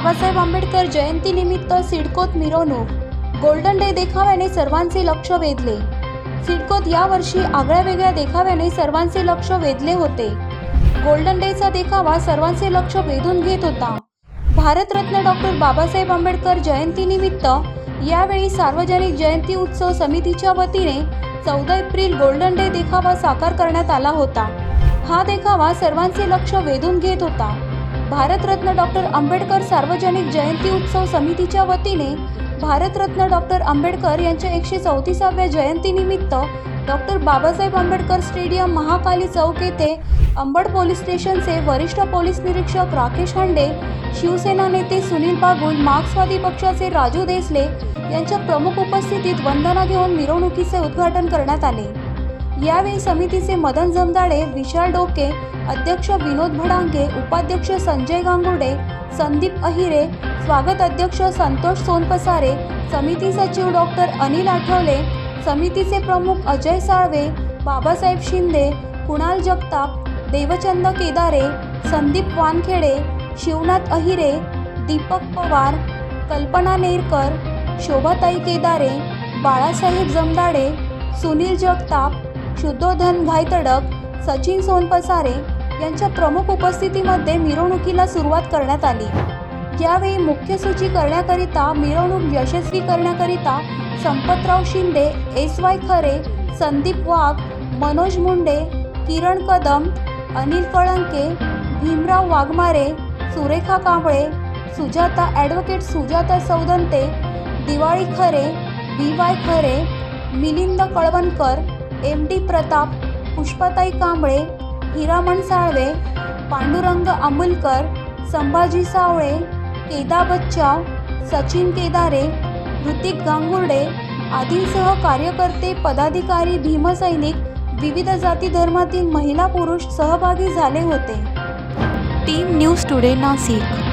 बाबासाहेब आंबेडकर जयंतीनिमित्त सिडकोत मिरवणूक. Golden day देखाव्याने सर्वांचे लक्ष वेधले. सिडकोत यावर्षी आगळ्या वेगळ्या देखाव्याने सर्वांचे लक्ष वेधले होते. गोल्डन डेचा देखावा सर्वांचे लक्ष वेधून घेत होता. भारतरत्न डॉक्टर बाबासाहेब आंबेडकर जयंतीनिमित्त यावेळी सार्वजनिक जयंती उत्सव समितीच्या वतीने चौदा एप्रिल गोल्डन डे देखावा साकार करण्यात आला होता. हा देखावा सर्वांचे लक्ष वेधून घेत होता. भारतरत्न डॉक्टर आंबेडकर सार्वजनिक जयंती उत्सव समितीच्या वतीने भारतरत्न डॉक्टर आंबेडकर यांच्या एकशे चौतीसाव्या जयंतीनिमित्त डॉक्टर बाबासाहेब आंबेडकर स्टेडियम महाकाली चौक येथे अंबड पोलीस स्टेशनचे वरिष्ठ पोलीस निरीक्षक राकेश हांडे शिवसेना नेते सुनील बागुल मार्क्सवादी पक्षाचे राजू देसले यांच्या प्रमुख उपस्थितीत वंदना घेऊन मिरवणुकीचे उद्घाटन करण्यात आले. यावेळी समितीचे मदन जमदाडे विशाल डोके अध्यक्ष विनोद भडांगे उपाध्यक्ष संजय गांगुडे संदीप अहिरे स्वागत अध्यक्ष संतोष सोनपसारे समिती सचिव डॉक्टर अनिल आठवले समितीचे प्रमुख अजय साळवे बाबासाहेब शिंदे कुणाल जगताप देवचंद केदारे संदीप वानखेडे शिवनाथ अहिरे दीपक पवार कल्पना नेरकर शोभाताई केदारे बाळासाहेब जमदाडे सुनील जगताप शुद्धोधन घायतडक सचिन सोनपसारे यांच्या प्रमुख उपस्थितीमध्ये मिरवणुकीला सुरुवात करण्यात आली. यावेळी मुख्य सूची करण्याकरिता मिरवणूक यशस्वी करण्याकरिता Sampatrao Shinde S Y Khare Sandeep Wagh Manoj Munde Kiran Kadam Anil Kalanke Bhimrao Waghmare Surekha Kamble Sujata advocate Sujata Saudante Diwali Khare B Y Khare Milind Kalwankar M D Pratap Pushpatai Kamble Hiraman Salve Pandurang Amulkar Sambhaji Savale Keda बच्चा सचिन केदारे ऋतिक गांगुर्डे आदींसह कार्यकर्ते पदाधिकारी भीमसैनिक विविध जाती धर्मातील महिला पुरुष सहभागी झाले होते. Team news today Nashik.